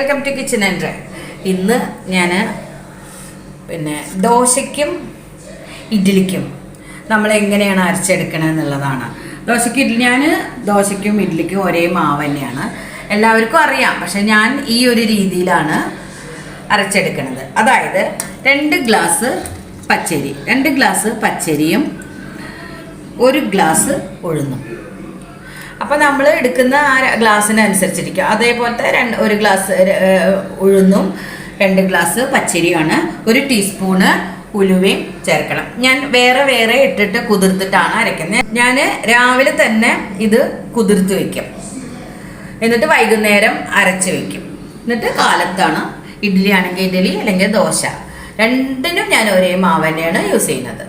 Welcome to kitchen and ഇന്ന് ഞാൻ പിന്നെ ദോശയ്ക്കും ഇഡ്ഡലിക്കും നമ്മൾ എങ്ങനെയാണ് അരച്ചെടുക്കണത് എന്നുള്ളതാണ്. ദോശയ്ക്ക് ഇഡ്ഡലി ഞാൻ ദോശയ്ക്കും ഇഡ്ഡലിക്കും ഒരേ മാവ് തന്നെയാണ്. എല്ലാവർക്കും അറിയാം പക്ഷെ ഞാൻ ഈ ഒരു രീതിയിലാണ് അരച്ചെടുക്കുന്നത് അതായത് രണ്ട് ഗ്ലാസ് പച്ചരി രണ്ട് ഗ്ലാസ് പച്ചരിയും ഒരു ഗ്ലാസ് ഉഴുന്നും. അപ്പോൾ നമ്മൾ എടുക്കുന്ന ആ ഗ്ലാസ്സിനനുസരിച്ചിരിക്കും അതേപോലത്തെ രണ്ട് ഒരു ഗ്ലാസ് ഉഴുന്നും രണ്ട് ഗ്ലാസ് പച്ചരിയാണ് ഒരു ടീസ്പൂണ് ഉലുവയും ചേർക്കണം. ഞാൻ വേറെ വേറെ ഇട്ടിട്ട് കുതിർത്തിട്ടാണ് അരയ്ക്കുന്നത്. ഞാൻ രാവിലെ തന്നെ ഇത് കുതിർത്ത് വെക്കും. എന്നിട്ട് വൈകുന്നേരം അരച്ച് വെക്കും. എന്നിട്ട് കാലത്താണ്. ഇഡ്ഡലി ആണെങ്കിൽ ഇഡ്ഡലി അല്ലെങ്കിൽ ദോശ. രണ്ടിനും ഞാൻ ഒരേ മാവ് തന്നെയാണ് യൂസ് ചെയ്യുന്നത്.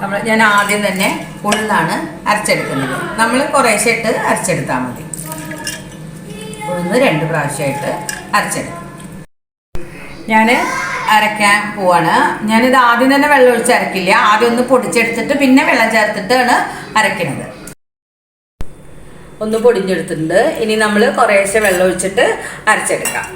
നമ്മൾ ഞാൻ ആദ്യം തന്നെ ഉഴുന്നാണ് അരച്ചെടുക്കുന്നത്. നമ്മൾ കുറേശ്ശെ ഇട്ട് അരച്ചെടുത്താൽ മതി. ഉഴുന്ന് രണ്ട് പ്രാവശ്യമായിട്ട് അരച്ചെടുക്കും. ഞാൻ അരയ്ക്കാൻ പോവാണ്. ഞാനിത് ആദ്യം തന്നെ വെള്ളം ഒഴിച്ച് അരക്കില്ല. ആദ്യം ഒന്ന് പൊടിച്ചെടുത്തിട്ട് പിന്നെ വെള്ളം ചേർത്തിട്ടാണ് അരയ്ക്കുന്നത് ഒന്ന് പൊടിഞ്ഞെടുത്തിട്ടുണ്ട്. ഇനി നമ്മൾ കുറേശ്ശെ വെള്ളം ഒഴിച്ചിട്ട് അരച്ചെടുക്കാം.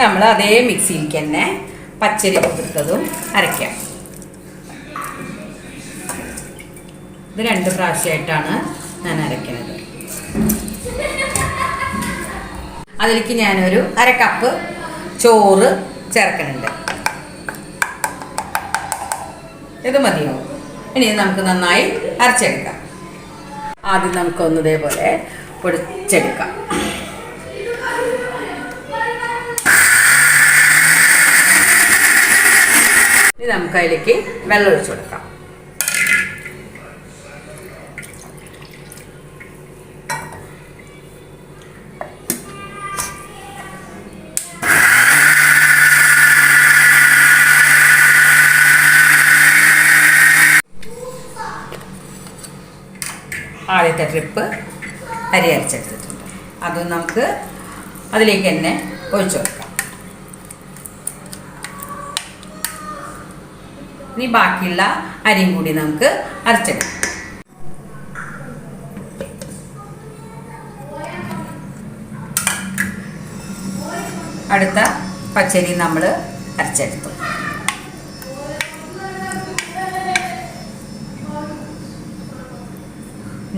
നമ്മൾ അതേ മിക്സിയിലേക്ക് തന്നെ പച്ചരി കൊടുത്തതും അരയ്ക്കാം. ഇത് രണ്ട് പ്രാവശ്യമായിട്ടാണ് ഞാൻ അരയ്ക്കുന്നത്. അതിലേക്ക് ഞാനൊരു അര കപ്പ് ചോറ് ചേർക്കുന്നുണ്ട്. ഇത് മതിയോ? ഇനി നമുക്ക് നന്നായി അരച്ചെടുക്കാം. ആദ്യം നമുക്കൊന്ന് ഇതേപോലെ പൊടിച്ചെടുക്കാം. ഇനി നമുക്ക് അതിലേക്ക് വെള്ളം ഒഴിച്ചു കൊടുക്കാം. ആദ്യത്തെ ട്രിപ്പ് അരി അരച്ചെടുത്തിട്ടുണ്ട്. അത് നമുക്ക് അതിലേക്ക് തന്നെ ഒഴിച്ചു കൊടുക്കാം. ഇനി ബാക്കിയുള്ള അരിയും കൂടി നമുക്ക് അരച്ചെടുക്കാം. അടുത്ത പച്ചരി നമ്മൾ അരച്ചെടുത്തു.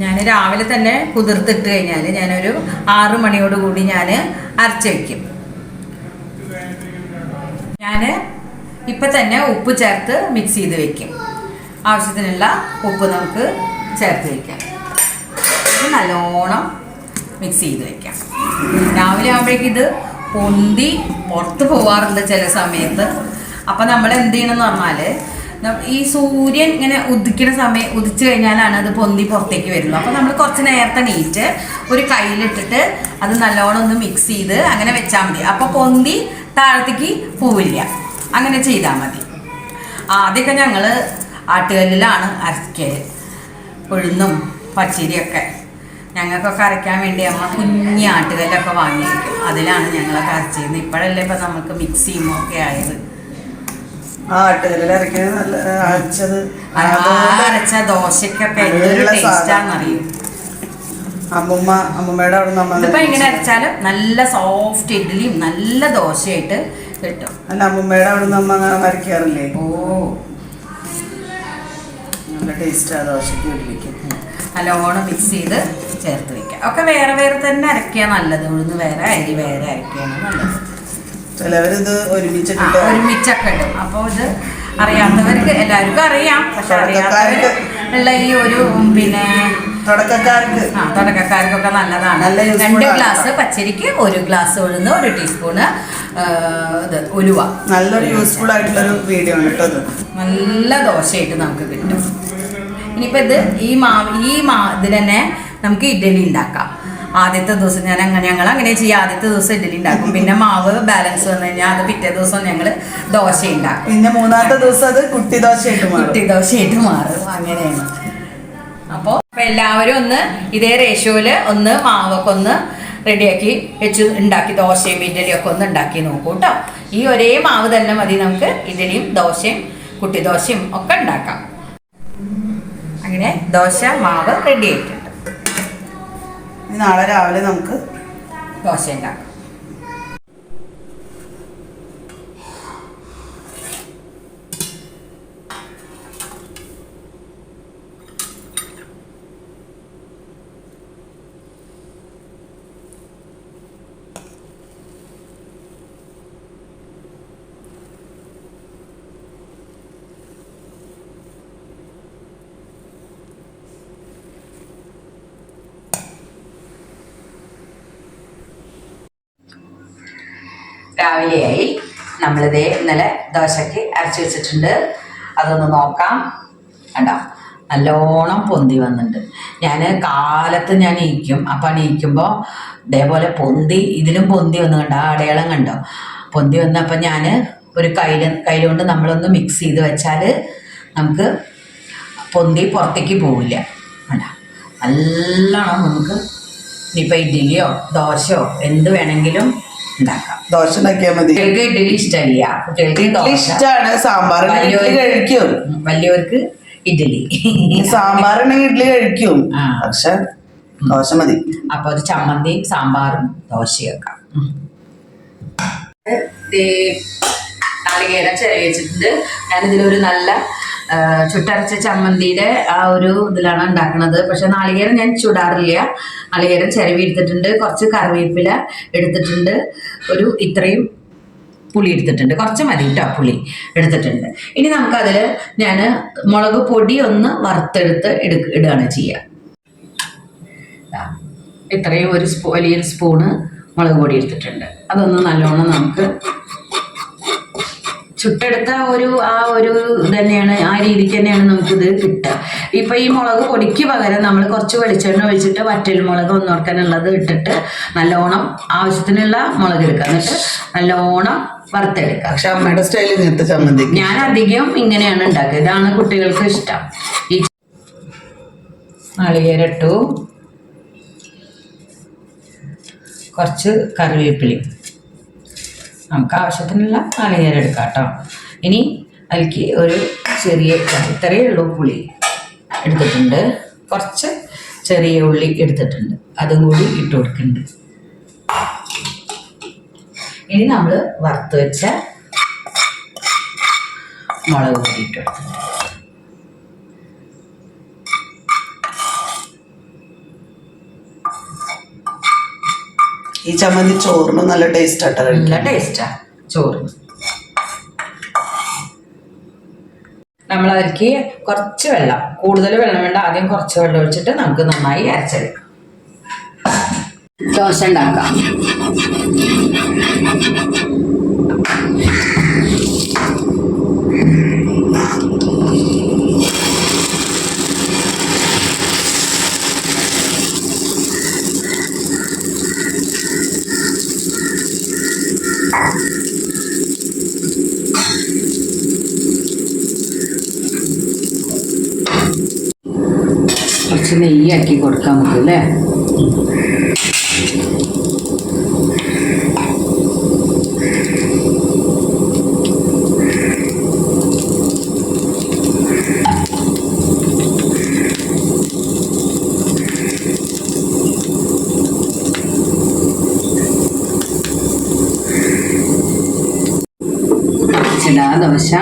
ഞാൻ രാവിലെ തന്നെ കുതിർത്തിട്ട് കഴിഞ്ഞാൽ ഞാനൊരു ആറു മണിയോടുകൂടി ഞാൻ അരച്ച് വയ്ക്കും. ഞാൻ ഇപ്പം തന്നെ ഉപ്പ് ചേർത്ത് മിക്സ് ചെയ്ത് വെക്കും. ആവശ്യത്തിനുള്ള ഉപ്പ് നമുക്ക് ചേർത്ത് വെക്കാം. നല്ലോണം മിക്സ് ചെയ്ത് വെക്കാം. രാവിലെ ആകുമ്പോഴേക്കിത് പൊന്തി പുറത്ത് പോവാറുണ്ട് ചില സമയത്ത്. അപ്പം നമ്മൾ എന്ത് ചെയ്യണമെന്ന് പറഞ്ഞാൽ ഈ സൂര്യൻ ഇങ്ങനെ ഉദിക്കുന്ന സമയം ഉദിച്ചു കഴിഞ്ഞാലാണ് അത് പൊന്തി പുറത്തേക്ക് വരുന്നത്. അപ്പം നമ്മൾ കുറച്ച് നേരത്തെ നീറ്റ് ഒരു കയ്യിലിട്ടിട്ട് അത് നല്ലോണം ഒന്ന് മിക്സ് ചെയ്ത് അങ്ങനെ വെച്ചാൽ മതി. അപ്പോൾ പൊന്തി താഴത്തേക്ക് പോവില്ല. അങ്ങനെ ചെയ്താൽ മതി. ആദ്യമൊക്കെ ഞങ്ങൾ ആട്ടുകല്ലിലാണ് അരക്കൽ ഉഴുന്നും പച്ചരിയൊക്കെ. ഞങ്ങൾക്കൊക്കെ അരയ്ക്കാൻ വേണ്ടി അമ്മ കുഞ്ഞി ആട്ടുകല്ലൊക്കെ വാങ്ങിയിരിക്കും. അതിലാണ് ഞങ്ങളൊക്കെ അരച്ചിരുന്നത്. ഇപ്പോഴല്ലേ ഇപ്പം നമുക്ക് മിക്സിയും ഒക്കെ ആയത്. അരച്ച ദോശക്കൊക്കെ എന്തൊരു അമ്മുമ്മ അമ്മുമ്മയുടെ അവിടെ നമ്മൾ ഇങ്ങനെ അരച്ചാലും നല്ല സോഫ്റ്റ് ഇഡ്ഡലിയും നല്ല ദോശയായിട്ട് കിട്ടും. അല്ല അമ്മുമ്മയുടെ അവിടെ നമ്മ വരയ്ക്കാറില്ലേ? ഓ. നല്ല ടേസ്റ്റാ ദോശയ്ക്ക് ഇഡ്ഡലിക്കും നല്ലോണം മിക്സ് ചെയ്ത് ചേർത്ത് വെക്കാം. ഒക്കെ വേറെ വേറെ തന്നെ അരക്കുക നല്ലത്. ഉഴുന്ന് വേറെ അരി വേറെ അരക്കുകയാണ് നല്ലത്. ചിലവരിത് ഒരുമിച്ച് ഒരുമിച്ചൊക്കെ ഇടും. അപ്പോൾ ഇത് അറിയാത്തവർക്ക് എല്ലാവർക്കും അറിയാം. പക്ഷെ അറിയാത്തവർ ഉള്ള ഈ ഒരു പിന്നെ തുടക്കക്കാർക്ക്. ആ തുടക്കക്കാർക്കൊക്കെ നല്ലതാണ്. നല്ല useful രണ്ട് ആണ്. ഗ്ലാസ് പച്ചരിക്ക് ഒരു ഗ്ലാസ് ഉഴുന്ന് ഒരു ടീസ്പൂണ് ഇത് ഉലുവ. നല്ലൊരു യൂസ്ഫുൾ ആയിട്ടുള്ളൊരു വീഡിയോ ആണ് കേട്ടോ ഇത്. നല്ല ദോശയായിട്ട് നമുക്ക് കിട്ടും. ഇനിയിപ്പോൾ ഇത് ഈ മാവ് ഈ മാ ഇതിൽ തന്നെ നമുക്ക് ഇഡ്ഡലി ഉണ്ടാക്കാം. ആദ്യത്തെ ദിവസം ഞാൻ അങ്ങനെ ഞങ്ങൾ അങ്ങനെ ചെയ്യും. ആദ്യത്തെ ദിവസം ഇഡലി ഉണ്ടാക്കും. പിന്നെ മാവ് ബാലൻസ് വന്നു കഴിഞ്ഞാൽ അത് പിറ്റേ ദിവസം ഞങ്ങൾ ദോശ ഉണ്ടാക്കും. പിന്നെ മൂന്നാമത്തെ ദിവസം അത് കുട്ടി ദോശയായിട്ട് മാറും. കുട്ടി ദോശയായിട്ട് മാറും. അങ്ങനെയാണ്. അപ്പോൾ എല്ലാവരും ഒന്ന് ഇതേ റേഷ്യോയിൽ ഒന്ന് മാവൊക്കെ ഒന്ന് റെഡിയാക്കി വെച്ച് ഉണ്ടാക്കി. ദോശയും ഇഡ്ഡലിയും ഒക്കെ ഒന്ന് ഉണ്ടാക്കി നോക്കൂ കേട്ടോ ഈ ഒരേ മാവ് തന്നെ മതി നമുക്ക് ഇഡ്ഡലിയും ദോശയും കുട്ടി ദോശയും ഒക്കെ ഉണ്ടാക്കാം. അങ്ങനെ ദോശ മാവ് റെഡി ആയിട്ടുണ്ട്. നാളെ രാവിലെ നമുക്ക് ദോശ ഉണ്ടാക്കാം. രാവിലെയായി. നമ്മളിതേ ഇന്നലെ ദോശയ്ക്ക് അരച്ച് വെച്ചിട്ടുണ്ട്. അതൊന്ന് നോക്കാം. കണ്ടോ? നല്ലോണം പൊന്തി വന്നിട്ടുണ്ട്. ഞാൻ കാലത്ത് ഞാൻ ഇരിക്കും. അപ്പം ഇരിക്കുമ്പോൾ ഇതേപോലെ പൊന്തി ഇതിലും പൊന്തി വന്നു കണ്ടോ? അടയാളം കണ്ടോ? പൊന്തി വന്നപ്പോൾ ഞാൻ ഒരു കയ്യിൽ കയ്യിൽ കൊണ്ട് നമ്മളൊന്ന് മിക്സ് ചെയ്ത് വെച്ചാൽ നമുക്ക് പൊന്തി പുറത്തേക്ക് പോവില്ല. കണ്ടോ? നല്ലോണം നമുക്ക് ഇനിയിപ്പോൾ ഇഡ്ഡലിയോ ദോശയോ എന്ത് വേണമെങ്കിലും ഉണ്ടാക്കാം. ദോശ ഉണ്ടാക്കിയാൽ മതി. കുട്ടികൾക്ക് ഇഡ്ഡലി ഇഷ്ടമില്ല കുട്ടികൾക്ക് ഇഷ്ടമാണ് സാമ്പാർ ഇഡ്ഡലി കഴിക്കും. വലിയവർക്ക് ഇഡ്ഡലി. സാമ്പാറുണ്ടെങ്കിൽ ഇഡ്ഡലി കഴിക്കും. പക്ഷെ ദോശ മതി. അപ്പൊ അത് ചമ്മന്തിയും സാമ്പാറും ദോശയും വെക്കാം ഉം. ദേ, നാളികേരം ചെറിയ വെച്ചിട്ടുണ്ട്. ഞാനിതിലൊരു നല്ല ചുട്ടരച്ച ചമ്മന്തിയുടെ ആ ഒരു ഇതിലാണ് ഉണ്ടാക്കുന്നത് പക്ഷെ നാളികേരം ഞാൻ ചുടാറില്ല. നാളികേരം ചിരവി എടുത്തിട്ടുണ്ട് കുറച്ച് കറിവേപ്പില എടുത്തിട്ടുണ്ട് ഒരു ഇത്രയും പുളി എടുത്തിട്ടുണ്ട്. കുറച്ച് മതി കേട്ടോ പുളി എടുത്തിട്ടുണ്ട്. ഇനി നമുക്കതിൽ ഞാൻ മുളക് പൊടി ഒന്ന് വറുത്തെടുത്ത് എടുക്ക ഇടുകയാണ് ചെയ്യുക ഇത്രയും ഒരു സ്പൂ വലിയൊരു സ്പൂണ് മുളക് പൊടി എടുത്തിട്ടുണ്ട്. അതൊന്ന് നല്ലോണം നമുക്ക് ചുട്ടെടുത്ത ഒരു ആ ഒരു ഇത് തന്നെയാണ് ആ രീതിക്ക് തന്നെയാണ് നമുക്കിത് കിട്ടുക. ഇപ്പൊ ഈ മുളക് പൊടിക്ക് പകരം നമ്മൾ കുറച്ച് വെളിച്ചെണ്ണ ഒഴിച്ചിട്ട് വറ്റൽ മുളക് ഒന്നോർക്കാനുള്ളത് ഇട്ടിട്ട് നല്ലോണം ആവശ്യത്തിനുള്ള മുളക് എടുക്കുക. എന്നിട്ട് നല്ലോണം വറുത്തെടുക്കുക. പക്ഷെ അമ്മയുടെ സ്റ്റൈൽ ഇങ്ങനത്തെ ചമ്മന്തി ഞാൻ അധികം ഇങ്ങനെയാണ് ഉണ്ടാക്കുക. ഇതാണ് കുട്ടികൾക്ക് ഇഷ്ടം. ഈ നാളികേരട്ടു കുറച്ച് കറിവേപ്പിലയും. നമുക്ക് ആവശ്യത്തിനുള്ള നാളികേരം എടുക്കാം കേട്ടോ. ഇനി അതിലേക്ക് ഒരു ചെറിയ ഇത്രയേ ഉള്ളൂ പുളി എടുത്തിട്ടുണ്ട്. കുറച്ച് ചെറിയ ഉള്ളി എടുത്തിട്ടുണ്ട്. അതും കൂടി ഇട്ട് കൊടുക്കുന്നുണ്ട്. ഇനി നമ്മൾ വറുത്ത് വെച്ച മുളക് കൂടി ഇട്ട് കൊടുത്തിട്ടുണ്ട് ഈ ചമ്മന്തി ചോറിനും നല്ല ടേസ്റ്റ് ആട്ടോ നല്ല ടേസ്റ്റാ ചോറ് നമ്മൾ അതിലേക്ക് കുറച്ച് വെള്ളം കൂടുതൽ വെള്ളം വേണ്ട ആദ്യം കുറച്ച് വെള്ളം ഒഴിച്ചിട്ട് നമുക്ക് നന്നായി അരച്ചെടുക്കാം. ദോശ ഉണ്ടാക്കാം. കുറച്ച് നെയ്യാക്കി കൊടുക്കാം നമുക്ക് അല്ലേ ചിടാ ദോശ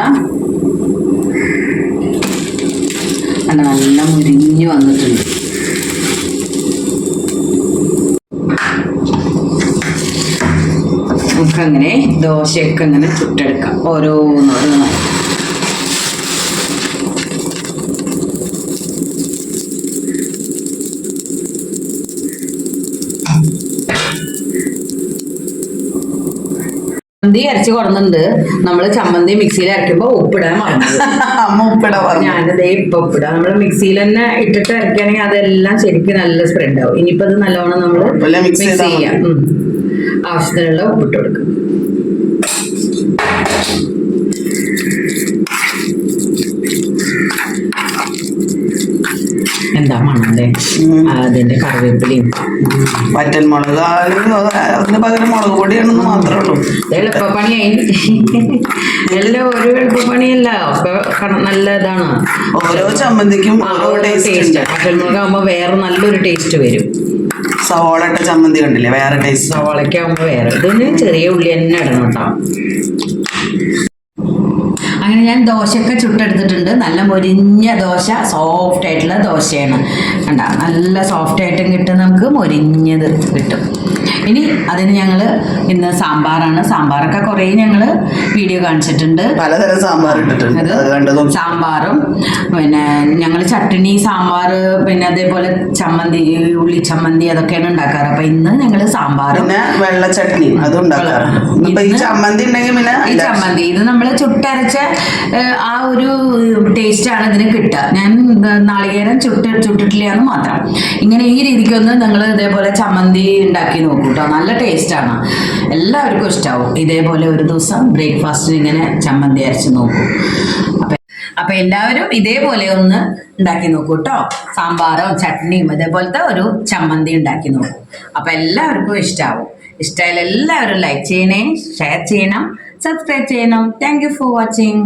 നല്ല നല്ല മുരിഞ്ഞു വന്നിട്ടുണ്ട് നമുക്കങ്ങനെ ദോശയൊക്കെ ഇങ്ങനെ ചുട്ടെടുക്കാം. ഓരോന്നോരോന്നായി ചമ്മന്തി അരച്ച് കൊടുന്നുണ്ട് നമ്മൾ ചമ്മന്തി മിക്സിയിൽ അരയ്ക്കുമ്പോ ഉപ്പിടാൻ അമ്മ ഉപ്പിട ഞാനിതേ ഇപ്പൊ ഉപ്പിടാം. നമ്മൾ മിക്സിയിൽ തന്നെ ഇട്ടിട്ട് അരക്കുകയാണെങ്കിൽ അതെല്ലാം ശരിക്കും നല്ല സ്പ്രെഡ് ആവും. ഇനിയിപ്പോ ഇത് നല്ലോണം നമ്മൾ മിക്സ് ചെയ്താൽ ചെയ്യാം. ആവശ്യത്തിനുള്ള ഉപ്പിട്ട് കൊടുക്കും. എന്താ മണല്ലേ അതിന്റെ കറിവേപ്പിലയും. ആയാലും അതിന് പകരം മുളക് പൊടിയാണെന്ന് മാത്രമേ ഉള്ളൂ. എളുപ്പപ്പണിയായി. എല്ലാം ഒരു എളുപ്പപ്പണിയല്ല. ഒക്കെ നല്ല ഇതാണ്. ഓരോ ചമ്മന്തിക്കും ഓരോ ടേസ്റ്റ് പച്ചമുളക് ആകുമ്പോൾ വേറെ നല്ലൊരു ടേസ്റ്റ് വരും. സവോള ഇട്ട ചമ്മന്തി കണ്ടില്ലേ? വേറെ ടേസ്റ്റ് സവാളയ്ക്കാകുമ്പോൾ വേറെ. ചെറിയ ഉള്ളി തന്നെ ഇടണം കേട്ടോ. അങ്ങനെ ഞാൻ ദോശയൊക്കെ ചുട്ടെടുത്തിട്ടുണ്ട്. നല്ല മൊരിഞ്ഞ ദോശ സോഫ്റ്റ് ആയിട്ടുള്ള ദോശയാണ്. കണ്ട നല്ല സോഫ്റ്റ് ആയിട്ടും കിട്ടും നമുക്ക്. മൊരിഞ്ഞത് കിട്ടും. ഇനി അതിന് ഞങ്ങൾ ഇന്ന് സാമ്പാറാണ്. സാമ്പാറൊക്കെ കുറേ ഞങ്ങൾ വീഡിയോ കാണിച്ചിട്ടുണ്ട്. പലതരം സാമ്പാർ ഇട്ടിട്ടുണ്ട്. സാമ്പാറും പിന്നെ ഞങ്ങൾ ചട്ടിണി സാമ്പാർ പിന്നെ അതേപോലെ ചമ്മന്തി ഉള്ളി ചമ്മന്തി അതൊക്കെയാണ് ഉണ്ടാക്കാറ്. അപ്പൊ ഇന്ന് ഞങ്ങൾ സാമ്പാർ പിന്നെ വെള്ള ചട്നി അതും ഉണ്ടാക്കാറുണ്ട്. ഈ ചമ്മന്തി ഉണ്ടെങ്കിൽ പിന്നെ ഈ ചമ്മന്തി ഇത് നമ്മൾ ചുട്ടരച്ച ആ ഒരു ടേസ്റ്റ് ആണ് ഇതിന് കിട്ടുക. ഞാൻ നാളികേരം ചുട്ട് ചുട്ടിട്ടില്ല എന്ന് മാത്രം. ഇങ്ങനെ ഈ രീതിക്ക് ഒന്ന് നിങ്ങൾ ഇതേപോലെ ചമ്മന്തി ഉണ്ടാക്കി നോക്കൂ കേട്ടോ നല്ല ടേസ്റ്റ് ആണ്. എല്ലാവർക്കും ഇഷ്ടാവും. ഇതേപോലെ ഒരു ദിവസം ബ്രേക്ക്ഫാസ്റ്റിന് ഇങ്ങനെ ചമ്മന്തി അരച്ച് നോക്കൂ. അപ്പൊ എല്ലാവരും ഇതേപോലെ ഒന്ന് ഉണ്ടാക്കി നോക്കൂ കേട്ടോ സാമ്പാറോ ചട്നിയും ഇതേപോലത്തെ ഒരു ചമ്മന്തി ഉണ്ടാക്കി നോക്കൂ. അപ്പൊ എല്ലാവർക്കും ഇഷ്ടാവും. ഇഷ്ടമായാലും എല്ലാവരും ലൈക്ക് ചെയ്യണേ ഷെയർ ചെയ്യണം. సబ్స్క్రైబ్ చేయను థ్యాంక్ యూ ఫర్ వాచింగ్